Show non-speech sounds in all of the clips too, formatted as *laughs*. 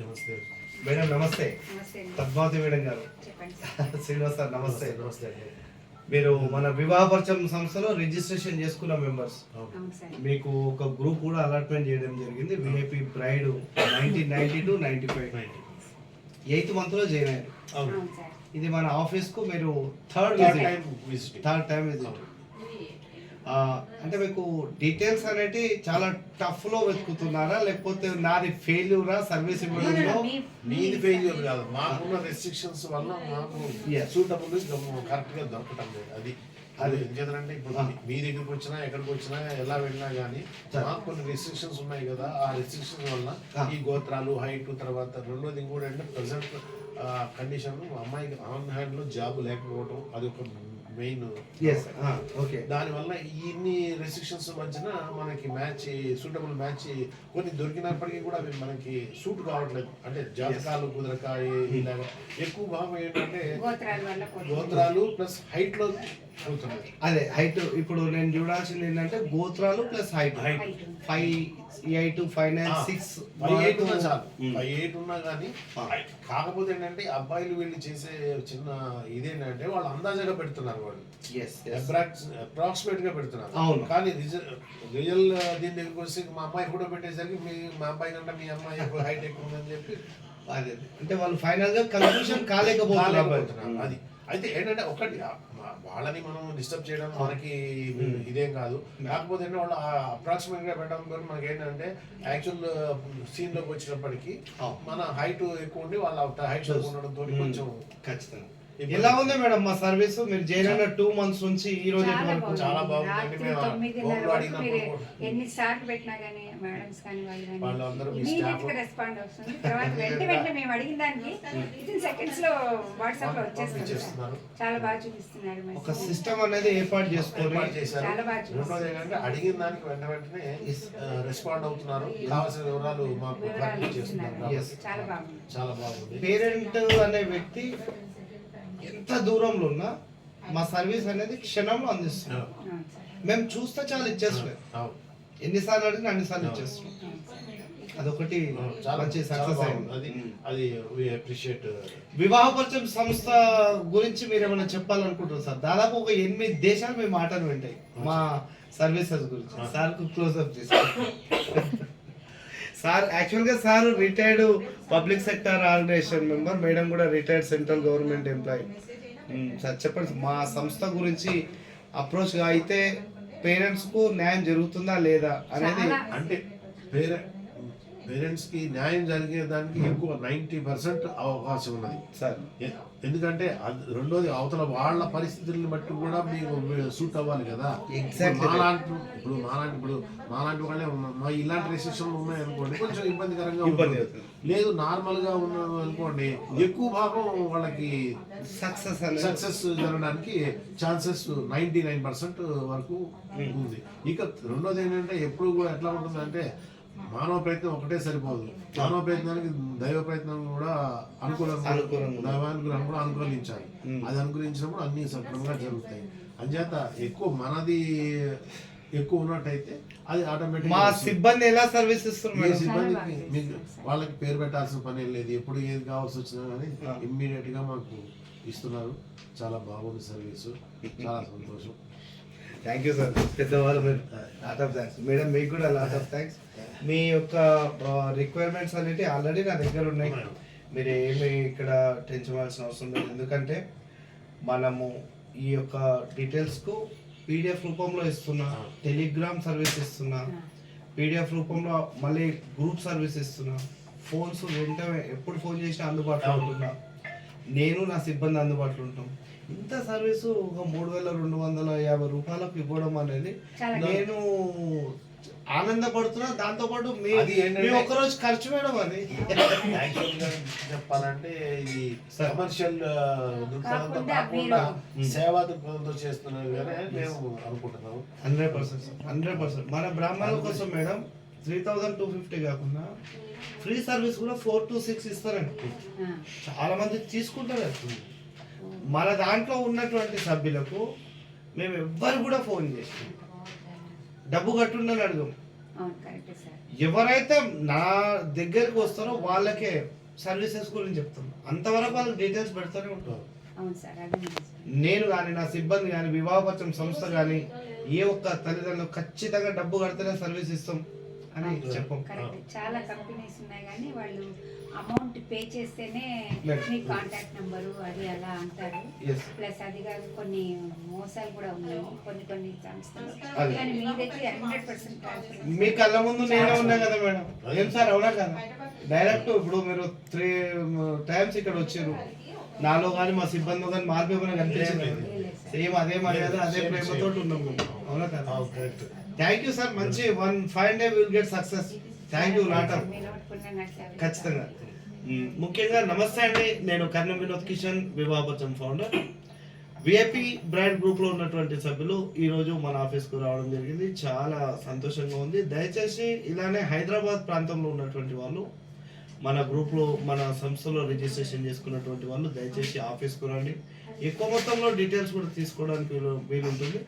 నమస్తే. మేడం నమస్తే. పద్మావతి మేడం గారు. *laughs* శ్రీనివాస్ సార్ నమస్తే. నమస్తే మీరు మన వివాహ పరిచయం సంస్థలో రిజిస్ట్రేషన్ చేసుకున్న మెంబర్స్. మీకు ఒక గ్రూప్ కూడా అలాట్మెంట్ చేయడం జరిగింది. VIP bride nineteen ninety two ninety five. Eighth మంత్లో జాయిన్ అయ్యారు. అవును. అవును సార్. ఇది మన ఆఫీస్కు మీరు third visit. Third time visit. అంటే మీకు డీటెయిల్స్ అనేటి చాలా టఫ్లో వెతుకుతున్నారా లేకపోతే నాది ఫెయిల్యూరా సర్వీస్ ఇవ్వడంలో మీది ఫెయిల్యూర్ కాదు మాకున్న రెస్ట్రిక్షన్స్ వల్ల మాకు. సూటబుల్ కరెక్ట్గా దొరకటం లేదు అది అది. ఎందుకంటే ఇప్పుడు. మీ- దగ్గరికి వచ్చినా ఎక్కడికి వచ్చినా ఎలా వెళ్ళినా కానీ. మాకు కొన్ని రెస్ట్రిక్షన్స్ ఉన్నాయి కదా ఆ రెస్ట్రిక్షన్స్ వల్ల. ఈ గోత్రాలు హైట్ తర్వాత రెండోది ఇంకోటి అంటే ప్రజెంట్ కండిషన్ అమ్మాయికి ఆన్ హ్యాండ్లో జాబ్ లేకపోవడం అది ఒక మెయిన్ ఓకే దానివల్ల ఇన్ని రెస్ట్రిక్షన్స్ మధ్యన మనకి మ్యాచ్ సూటబుల్ మ్యాచ్ కొన్ని దొరికినప్పటికీ కూడా అవి మనకి సూట్ కావట్లేదు. అంటే జాతకాలు కుదరకాయ ఇలాగా. ఎక్కువ భాగం ఏంటంటే గోత్రాల వల్ల కొద్దిగా- గోత్రాలు ప్లస్ హైట్లో అవుతున్నాయి అదే హైట్ ఇప్పుడు నేను చూడాల్సింది ఏంటంటే గోత్రాలు plus height. Five eight five nine six five eight ఉన్నా చాలు. ఫైవ్ ఎయిట్ ఉన్నా కానీ ఆ. కాకపోతే ఏంటంటే అబ్బాయిలు వీళ్ళు చేసే చిన్న ఇదేంటంటే వాళ్ళు అందాజగా పెడుతున్నారు వాళ్ళు. ఎస్ అప్రాక్సిమేట్గా పెడుతున్నారు. అవును. కానీ రియల్ దీని దగ్గరికి మా అమ్మాయి కూడా పెట్టేసరికి మీ మా అబ్బాయి కంటే మీ అమ్మాయి హైట్ ఎక్కువ ఉందని చెప్పి అదే అంటే వాళ్ళు ఫైనల్గా కన్క్లూషన్ కాలేకపోతున్నారు. కాలేకపోతున్నారు. అది. అయితే ఏంటంటే ఒకటి వాళ్ళని మనం డిస్టర్బ్ చేయడం మనకి ఇదేం కాదు. కాకపోతే ఏంటంటే వాళ్ళు అప్రాక్సిమేట్గా పెట్టడం ద్వారా మనకి ఏంటంటే యాక్చువల్ సీన్లోకి వచ్చినప్పటికీ. మన హైట్ ఎక్కువ ఉండి వాళ్ళ హైట్ ఉండడంతో కొంచెం ఖచ్చితంగా. ఎలా ఉంది మేడం మా సర్వీస్ మీరు అయిన టూ మంత్స్ నుంచి ఈ రోజు చాలా వరకు బాగుంది. ఎన్ని సార్లు పెట్టినా కానీ మేడమ్స్ కానీ వాళ్ళు కానీ రెస్పాండ్ వస్తుంది తర్వాత *laughs* వెంట వెంటనే మేము అడిగిన దానికి విత్ ఇన్ సెకండ్స్లో వాట్సాప్లో వచ్చేస్తుంది పంపించేస్తున్నారు. చాలా బాగా చూపిస్తున్నారు. ఒక సిస్టమ్ అనేది ఏర్పాటు చేసుకొని చేశారు. చాలా బాగా. రెండోది ఏంటంటే అడిగిన దానికి వెంట వెంటనే రెస్పాండ్ అవుతున్నారు. కావాల్సిన వివరాలు మాకు బాగుంది. చాలా బాగుంది. పేరెంట్ అనే వ్యక్తి ఎంత దూరంలో ఉన్నా మా సర్వీస్ అనేది క్షణంలో సార్ మేము చూస్తే చాలా ఇచ్చేస్తున్నాం. అవును. ఎన్నిసార్లు అడిగినా అన్నిసార్లు ఇచ్చేస్తున్నాం. అదొకటి చాలా మంచి చాలా సక్సెస్ బాగుంది. అది అయింది అది వి అప్రిషియేట్ వివాహ పరిచయం సంస్థ గురించి మీరు ఏమైనా చెప్పాలనుకుంటున్నారు సార్? దాదాపు ఒక ఎనిమిది దేశాలు మేము మాటలు వింటాయి మా సర్వీసెస్ గురించి. సార్ క్లోజ్ అప్ చేసి. *laughs* సార్ యాక్చువల్గా sir retired public sector organisation member madam కూడా retired central government employee sir చెప్పండి మా సంస్థ గురించి అప్రోచ్గా అయితే పేరెంట్స్కు న్యాయం జరుగుతుందా లేదా అనేది అంటే పేరెంట్ పేరెంట్స్కి న్యాయం జరిగేదానికి ఎక్కువ నైంటీ పర్సెంట్ అవకాశం ఉన్నది. సార్. ఎందుకంటే రెండోది అవతల వాళ్ళ పరిస్థితులను బట్టి కూడా మీకు సూట్ అవ్వాలి కదా. మాలాంటి ఇప్పుడు మాలాంటి ఇప్పుడు మాలాంటి వాళ్ళే మా ఇలాంటి రెస్ట్రిక్షన్లు ఉన్నాయి అనుకోండి కొంచెం ఇబ్బందికరంగా ఇబ్బంది ఉంటుంది. లేదు నార్మల్గా ఉన్నాం అనుకోండి ఎక్కువ భాగం వాళ్ళకి సక్సెస్ సక్సెస్ జరగడానికి ఛాన్సెస్ నైన్టీ నైన్ పర్సెంట్ వరకు ఉంది. ఇక రెండోది ఏంటంటే ఎప్పుడు కూడా ఎట్లా ఉంటుందంటే మానవ ప్రయత్నం ఒకటే సరిపోదు. మానవ ప్రయత్నానికి దైవ ప్రయత్నం కూడా అనుకూలంగా. దైవానుగ్రహం కూడా అనుకూలించాలి. అది అనుకూలించినప్పుడు అన్ని సక్రమంగా జరుగుతాయి. అంచేత ఎక్కువ మనది ఎక్కువ ఉన్నట్టయితే అది ఆటోమేటిక్ మా సిబ్బంది ఎలా సర్వీస్ ఇస్తారు మీ సిబ్బందికి మీకు వాళ్ళకి పేరు పెట్టాల్సిన పని ఏం లేదు. ఎప్పుడు ఏది కావాల్సి వచ్చినా కానీ. ఇమ్మీడియట్గా మాకు ఇస్తున్నారు. చాలా బాగుంది సర్వీస్. చాలా సంతోషం. థ్యాంక్ యూ సార్ పెద్దవాళ్ళు మీరు. లాట్ ఆఫ్ థ్యాంక్స్ మేడం మీకు కూడా లాట్ ఆఫ్ థ్యాంక్స్ మీ యొక్క రిక్వైర్మెంట్స్ అనేవి ఆల్రెడీ నా దగ్గర ఉన్నాయి. మీరు ఏమి ఇక్కడ టెన్షన్ అవ్వాల్సిన అవసరం లేదు. ఎందుకంటే మనము ఈ యొక్క డీటెయిల్స్కు పీడిఎఫ్ రూపంలో ఇస్తున్నా. టెలిగ్రామ్ సర్వీస్ ఇస్తున్నా పీడిఎఫ్ రూపంలో మళ్ళీ గ్రూప్ సర్వీస్ ఇస్తున్నా ఫోన్స్ వెంటనే ఎప్పుడు ఫోన్ చేసినా అందుబాటులో ఉంటున్నా. నేను నా సిబ్బంది అందుబాటులో ఉంటాం. ఇంత సర్వీసు ఒక మూడు వేల రెండు వందల యాభై రూపాయలకు ఇవ్వడం అనేది నేను ఆనందపడుతున్నా దాంతో పాటు మీ ఒక్కరోజు ఖర్చు మేడం అది చెప్పాలంటే ఇది. కమర్షియల్ దృక్పథంతో కాకుండా సేవా దృక్పథంతో చేస్తున్నారు కానీ మేము అనుకుంటున్నాము హండ్రెడ్ పర్సెంట్ హండ్రెడ్ పర్సెంట్ మన బ్రాహ్మణుల కోసం madam three thousand two fifty కాకుండా ఫ్రీ సర్వీస్ కూడా ఫోర్ టు సిక్స్ ఇస్తారండి. చాలా మంది తీసుకుంటారు. మన దాంట్లో ఉన్నటువంటి సభ్యులకు మేము ఎవ్వరు కూడా ఫోన్ చేసి డబ్బు కట్టుండని అడగం. అవును కరెక్ట్ సార్. ఎవరైతే నా దగ్గరికి వస్తారో వాళ్ళకే సర్వీసెస్ గురించి చెప్తాం అంతవరకు వాళ్ళకి డీటెయిల్స్ పెడుతూనే ఉంటారు. నేను కానీ నా సిబ్బంది కానీ వివాహపత్రం సంస్థ కానీ ఏ ఒక్క తల్లిదండ్రులు ఖచ్చితంగా డబ్బు కడితేనే సర్వీస్ ఇస్తాం. అని చెప్పం. కరెక్ట్ చాలా కంపెనీస్ ఉన్నాయి కానీ వాళ్ళు అమౌంట్ పే చేస్తేనే. మీ కాంటాక్ట్ నెంబరు అది అలా అంటారు. ప్లస్ అది కాదు కొన్ని మోసాలు కూడా ఉన్నాయి. కొన్ని కొన్ని సంస్థలు. కానీ మీదైతే హండ్రెడ్ పర్సెంట్ మీ కళ్ళ ముందు నేనే ఉన్నా కదా మేడం? ఏం సార్? అవునా కదా? డైరెక్ట్ ఇప్పుడు మీరు త్రీ టైమ్స్ ఇక్కడ వచ్చారు. నాలో కానీ మా సిబ్బందిలో కానీ మార్పు ఏమైనా కనిపించింది? సేమ్ అదే మర్యాద అదే ప్రేమతో ఉన్నాం. అవునా కదా? కరెక్ట్ థ్యాంక్ యూ సార్ మంచి one five day will get success thank you later ఖచ్చితంగా. ముఖ్యంగా నమస్తే అండి. నేను కర్ణం వినోద్ కిషన్ వివాహపత్రం ఫౌండర్ విఐపి బ్రాండ్ గ్రూప్లో ఉన్నటువంటి సభ్యులు ఈ రోజు మన ఆఫీస్కు రావడం జరిగింది. చాలా సంతోషంగా ఉంది. దయచేసి ఇలానే హైదరాబాద్ ప్రాంతంలో ఉన్నటువంటి వాళ్ళు మన గ్రూప్లో మన సంస్థలో రిజిస్ట్రేషన్ చేసుకున్నటువంటి వాళ్ళు దయచేసి ఆఫీస్కు రండి. ఎక్కువ మొత్తంలో డీటెయిల్స్ కూడా తీసుకోవడానికి వీలు వీలుంటుంది.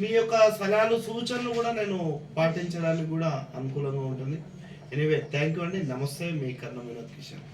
మీ యొక్క సలహాలు సూచనలు కూడా నేను పాటించడానికి కూడా అనుకూలంగా ఉంటుంది. ఎనీవే థ్యాంక్ యూ అండి. నమస్తే మీ కర్ణ వినోద్ కిషన్.